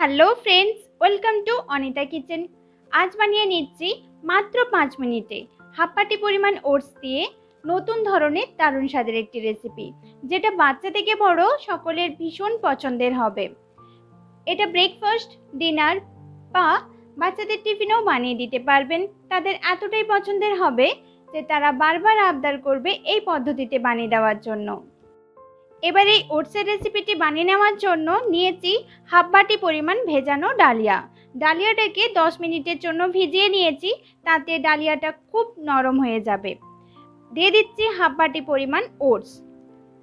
Hello friends welcome to Anita kitchen আজ বানিয়ে নিচ্ছি মাত্র পাঁচ মিনিটে হাফ পরিমাণ ওটস দিয়ে নতুন ধরনের দারুণ স্বাদের একটি রেসিপি যেটা বাচ্চা থেকে বড় সকলের ভীষণ পছন্দের হবে। এটা ব্রেকফাস্ট ডিনার বা বাচ্চাদের টিফিনেও বানিয়ে দিতে পারবেন। তাদের এতটাই পছন্দের হবে যে তারা বারবার আবদার করবে এই পদ্ধতিতে বানিয়ে দেওয়ার জন্য। এবার এই ওটসের রেসিপিটি বানিয়ে নেওয়ার জন্য নিয়েছি হাফ বাটি পরিমাণ ভেজানো ডালিয়া। ডালিয়াটাকে দশ মিনিটের জন্য ভিজিয়ে নিয়েছি, তাতে ডালিয়াটা খুব নরম হয়ে যাবে। দিয়ে দিচ্ছি হাফ বাটি পরিমাণ ওটস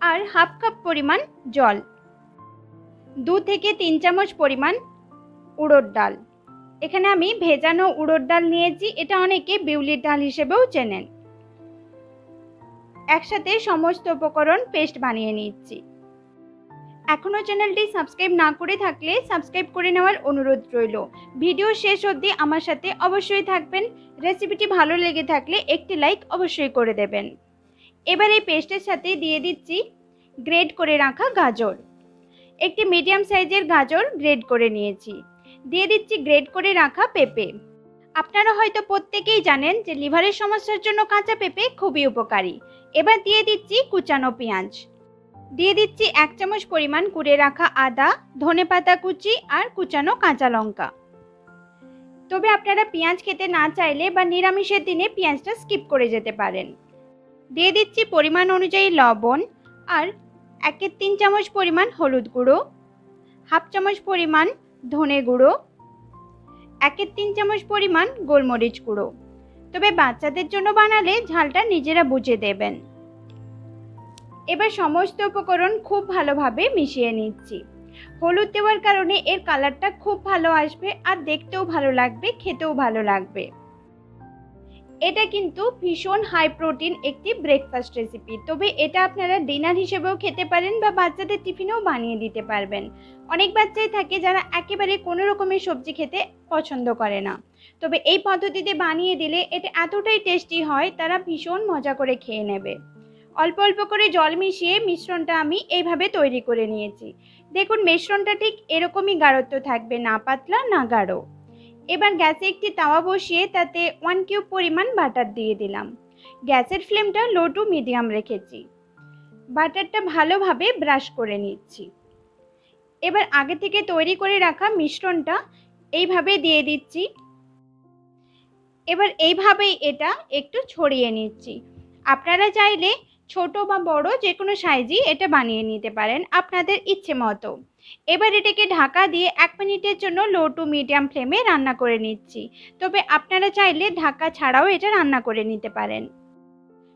আর হাফ কাপ পরিমাণ জল। দু থেকে তিন চামচ পরিমাণ উড়োর ডাল। এখানে আমি ভেজানো উড়োর ডাল নিয়েছি, এটা অনেকে বিউলির ডাল হিসেবেও চেনেন। একসাথে সমস্ত উপকরণ পেস্ট বানিয়ে নিচ্ছি। এখনও চ্যানেলটি সাবস্ক্রাইব না করে থাকলে সাবস্ক্রাইব করে নেওয়ার অনুরোধ রইল। ভিডিও শেষ অবধি আমার সাথে অবশ্যই থাকবেন। রেসিপিটি ভালো লেগে থাকলে একটি লাইক অবশ্যই করে দেবেন। এবার এই পেস্টের সাথে দিয়ে দিচ্ছি গ্রেড করে রাখা গাজর। একটি মিডিয়াম সাইজের গাজর গ্রেড করে নিয়েছি। দিয়ে দিচ্ছি গ্রেড করে রাখা পেঁপে। আপনারা হয়তো প্রত্যেকেই জানেন যে লিভারের সমস্যার জন্য কাঁচা পেঁপে খুবই উপকারী। এবার দিয়ে দিচ্ছি কুচানো পেঁয়াজ। দিয়ে দিচ্ছি এক চামচ পরিমাণ কুড়ে রাখা আদা, ধনে পাতা কুচি আর কুচানো কাঁচা লঙ্কা। তবে আপনারা পেঁয়াজ খেতে না চাইলে বা নিরামিষের দিনে পেঁয়াজটা স্কিপ করে যেতে পারেন। দিয়ে দিচ্ছি পরিমাণ অনুযায়ী লবণ আর একের তিন চামচ পরিমাণ হলুদ গুঁড়ো, হাফ চামচ পরিমাণ ধনে গুঁড়ো একের তিন চামচ পরিমাণ গোলমরিচ গুঁড়ো। তবে বাচ্চাদের জন্য বানালে ঝালটা নিজেরা বুঝে দেবেন। এবার সমস্ত উপকরণ খুব ভালোভাবে মিশিয়ে নিচ্ছি। হলুদ দেওয়ার কারণে এর কালারটা খুব ভালো আসবে আর দেখতেও ভালো লাগবে, খেতেও ভালো লাগবে। এটা কিন্তু ভীষণ হাই প্রোটিন একটি ব্রেকফাস্ট রেসিপি তবে এটা আপনারা ডিনার হিসেবেও খেতে পারেন বা বাচ্চাদের টিফিনেও বানিয়ে দিতে পারবেন। অনেক বাচ্চাই থাকে যারা একেবারে কোনো রকমের সবজি খেতে পছন্দ করে না। তবে এই পদ্ধতিতে বানিয়ে দিলে এটা এতটাই টেস্টি হয়, তারা ভীষণ মজা করে খেয়ে নেবে। অল্প অল্প করে জল মিশিয়ে মিশ্রণটা আমি এইভাবে তৈরি করে নিয়েছি। দেখুন, মিশ্রণটা ঠিক এরকমই গাঢ়ত্ব থাকবে, না পাতলা, না গাঢ়। এবার গ্যাসে একটি তাওয়া বসিয়ে তাতে ওয়ান কিউব পরিমাণ বাটার দিয়ে দিলাম। গ্যাসের ফ্লেমটা লো টু মিডিয়াম রেখেছি। বাটারটা ভালোভাবে ব্রাশ করে নিচ্ছি। এবার আগে থেকে তৈরি করে রাখা মিশ্রণটা এইভাবে দিয়ে দিচ্ছি। এবার এইভাবেই এটা একটু ছড়িয়ে নিচ্ছি। আপনারা চাইলে ছোট বা বড় যে কোনো সাইজই এটা বানিয়ে নিতে পারেন আপনাদের ইচ্ছে মতো। এবার এটাকে ঢাকা দিয়ে এক মিনিটের জন্য লো টু মিডিয়াম ফ্লেমে রান্না করে নিচ্ছি। তবে আপনারা চাইলে ঢাকা ছাড়াও এটা রান্না করে নিতে পারেন।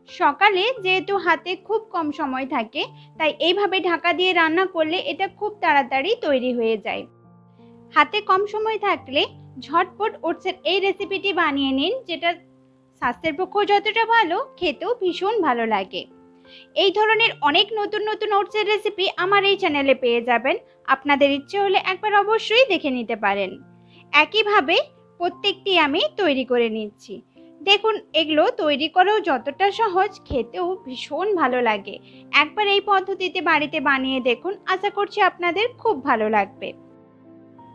সকালে যেহেতু হাতে খুব কম সময় থাকে, তাই এইভাবে ঢাকা দিয়ে রান্না করলে এটা খুব তাড়াতাড়ি তৈরি হয়ে যায়। হাতে কম সময় থাকলে ঝটপট ওটসের এই রেসিপিটি বানিয়ে নিন যেটা স্বাস্থ্যের পক্ষেও যতটা ভালো, খেতেও ভীষণ ভালো লাগে। এই ধরনের অনেক নতুন নতুন ওটসের রেসিপি আমার এই চ্যানেলে পেয়ে যাবেন। আপনাদের ইচ্ছে হলে একবার অবশ্যই দেখে নিতে পারেন। একইভাবে প্রত্যেকটি আমি তৈরি করে নিচ্ছি। দেখুন, এগুলো তৈরি করেও যতটা সহজ, খেতেও ভীষণ ভালো লাগে। একবার এই পদ্ধতিতে বাড়িতে বানিয়ে দেখুন, আশা করছি আপনাদের খুব ভালো লাগবে।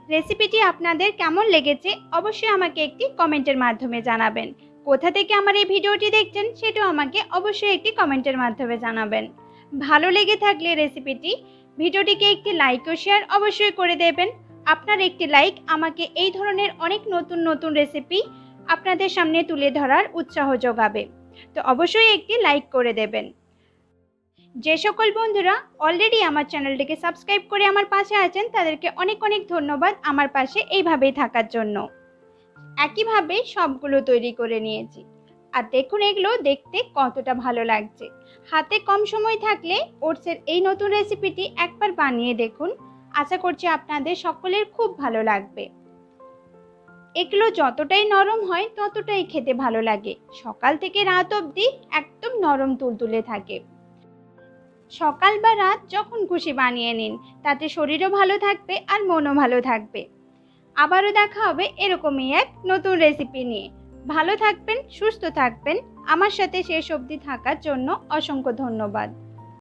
রেসিপিটি আপনাদের কেমন লেগেছে, অবশ্যই আমাকে একটি কমেন্টের মাধ্যমে জানাবেন। কোথা থেকে আমার এই ভিডিওটি দেখছেন সেটাও আমাকে অবশ্যই একটি কমেন্টের মাধ্যমে জানাবেন। ভালো লেগে থাকলে রেসিপিটি, ভিডিওটিকে একটি লাইক ও শেয়ার অবশ্যই করে দেবেন। আপনার একটি লাইক আমাকে এই ধরনের অনেক নতুন নতুন রেসিপি আপনাদের সামনে তুলে ধরার উৎসাহ যোগাবে। তো অবশ্যই একটি লাইক করে দেবেন। যে সকল বন্ধুরা অলরেডি আমার চ্যানেলটিকে সাবস্ক্রাইব করে আমার পাশে আছেন, তাদেরকে অনেক অনেক ধন্যবাদ আমার পাশে এইভাবেই থাকার জন্য। একইভাবে সবগুলো তৈরি করে নিয়েছি। আর দেখুন এগুলো দেখতে কতটা ভালো লাগছে। হাতে কম সময় থাকলে ওটসের এই নতুন রেসিপিটি একবার বানিয়ে দেখুন। আশা করছি আপনাদের সকলের খুব ভালো লাগবে। এগুলো যতটাই নরম হয় ততটাই খেতে ভালো লাগে। সকাল থেকে রাত অবধি একদম নরম তুলতুলে থাকে। সকাল বা রাত যখন খুশি বানিয়ে নিন, তাতে শরীরও ভালো থাকবে আর মনও ভালো থাকবে। আবারও দেখা হবে এরকমই এক নতুন রেসিপি নিয়ে। ভালো থাকবেন, সুস্থ থাকবেন। আমার সাথে শেষ অবধি থাকার জন্য অসংখ্য ধন্যবাদ।